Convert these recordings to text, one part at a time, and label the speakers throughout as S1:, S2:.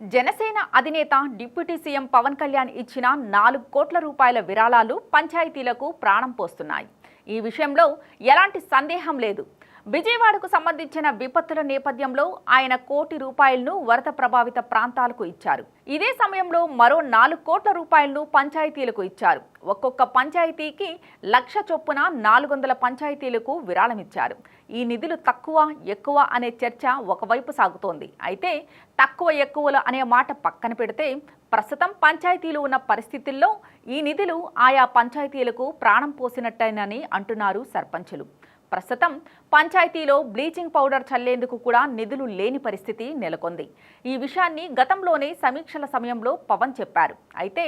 S1: జనసేన అధినేత deputy CM Pawan Kalyan ఇచ్చిన నాలుగు కోట్ల రూపాయల విరాళాలు పంచాయతీలకు ప్రాణం పోస్తున్నాయి. ఈ విషయంలో ఎలాంటి సందేహం లేదు. విజయవాడకు సంబంధించిన విపత్తుల నేపథ్యంలో ఆయన కోటి రూపాయలను వరద ప్రభావిత ప్రాంతాలకు ఇచ్చారు. ఇదే సమయంలో మరో నాలుగు కోట్ల రూపాయలను పంచాయతీలకు ఇచ్చారు. ఒక్కొక్క పంచాయతీకి లక్ష చొప్పున నాలుగు వందల పంచాయతీలకు విరాళమిచ్చారు. ఈ నిధులు తక్కువ ఎక్కువ అనే చర్చ ఒకవైపు సాగుతోంది. అయితే తక్కువ ఎక్కువలు అనే మాట పక్కన పెడితే ప్రస్తుతం పంచాయతీలు ఉన్న పరిస్థితుల్లో ఈ నిధులు ఆయా పంచాయతీలకు ప్రాణం పోసినట్టేనని అంటున్నారు సర్పంచులు. ప్రస్తుతం పంచాయతీలో బ్లీచింగ్ పౌడర్ చల్లేందుకు కూడా నిధులు లేని పరిస్థితి నెలకొంది. ఈ విషయాన్ని గతంలోనే సమీక్షల సమయంలో పవన్ చెప్పారు. అయితే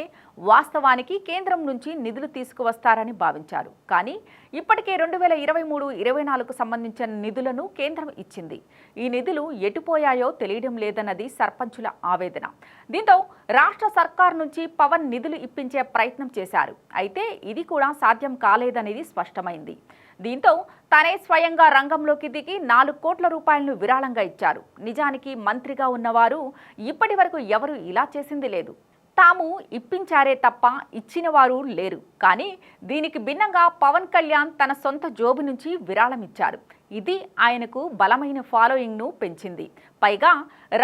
S1: వాస్తవానికి కేంద్రం నుంచి నిధులు తీసుకువస్తారని భావించారు. కానీ ఇప్పటికే రెండు వేల ఇరవై మూడు ఇరవై నాలుగుకు సంబంధించిన నిధులను కేంద్రం ఇచ్చింది. ఈ నిధులు ఎటుపోయాయో తెలియడం లేదన్నది సర్పంచుల ఆవేదన. దీంతో రాష్ట్ర సర్కార్ నుంచి పవన్ నిధులు ఇప్పించే ప్రయత్నం చేశారు. అయితే ఇది కూడా సాధ్యం కాలేదనేది స్పష్టమైంది. దీంతో తనే స్వయంగా రంగంలోకి దిగి నాలుగు కోట్ల రూపాయలను విరాళంగా ఇచ్చారు. నిజానికి మంత్రిగా ఉన్నవారు ఇప్పటి వరకు ఎవరు ఇలా చేసింది లేదు. తాము ఇప్పించారే తప్ప ఇచ్చిన వారు లేరు. కానీ దీనికి భిన్నంగా పవన్ కళ్యాణ్ తన సొంత జోబు నుంచి విరాళం ఇచ్చారు ఇది ఆయనకు బలమైన ఫాలోయింగ్ను పెంచింది. పైగా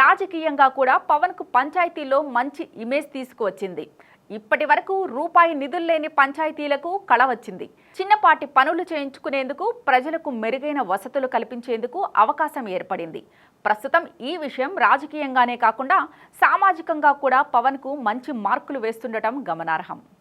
S1: రాజకీయంగా కూడా పవన్కు పంచాయతీలో మంచి ఇమేజ్ తీసుకువచ్చింది. ఇప్పటి వరకు రూపాయి నిధులు లేని పంచాయతీలకు కళ వచ్చింది. చిన్నపాటి పనులు చేయించుకునేందుకు ప్రజలకు మెరుగైన వసతులు కల్పించేందుకు అవకాశం ఏర్పడింది. ప్రస్తుతం ఈ విషయం రాజకీయంగానే కాకుండా సామాజికంగా కూడా పవన్కు మంచి మార్కులు వేస్తుండటం గమనార్హం.